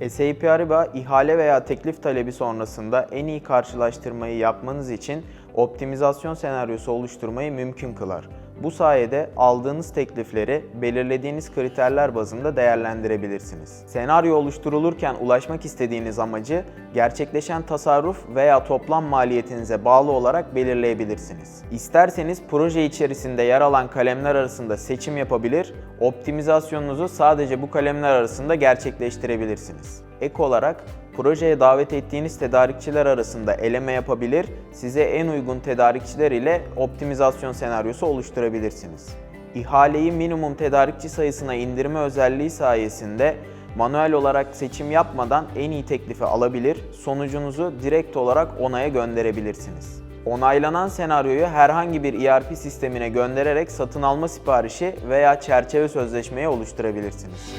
SAP Ariba ihale veya teklif talebi sonrasında en iyi karşılaştırmayı yapmanız için optimizasyon senaryosu oluşturmayı mümkün kılar. Bu sayede aldığınız teklifleri belirlediğiniz kriterler bazında değerlendirebilirsiniz. Senaryo oluşturulurken ulaşmak istediğiniz amacı gerçekleşen tasarruf veya toplam maliyetinize bağlı olarak belirleyebilirsiniz. İsterseniz proje içerisinde yer alan kalemler arasında seçim yapabilir, optimizasyonunuzu sadece bu kalemler arasında gerçekleştirebilirsiniz. Ek olarak projeye davet ettiğiniz tedarikçiler arasında eleme yapabilir, size en uygun tedarikçiler ile optimizasyon senaryosu oluşturabilirsiniz. İhaleyi minimum tedarikçi sayısına indirme özelliği sayesinde manuel olarak seçim yapmadan en iyi teklifi alabilir, sonucunuzu direkt olarak onaya gönderebilirsiniz. Onaylanan senaryoyu herhangi bir ERP sistemine göndererek satın alma siparişi veya çerçeve sözleşmeyi oluşturabilirsiniz.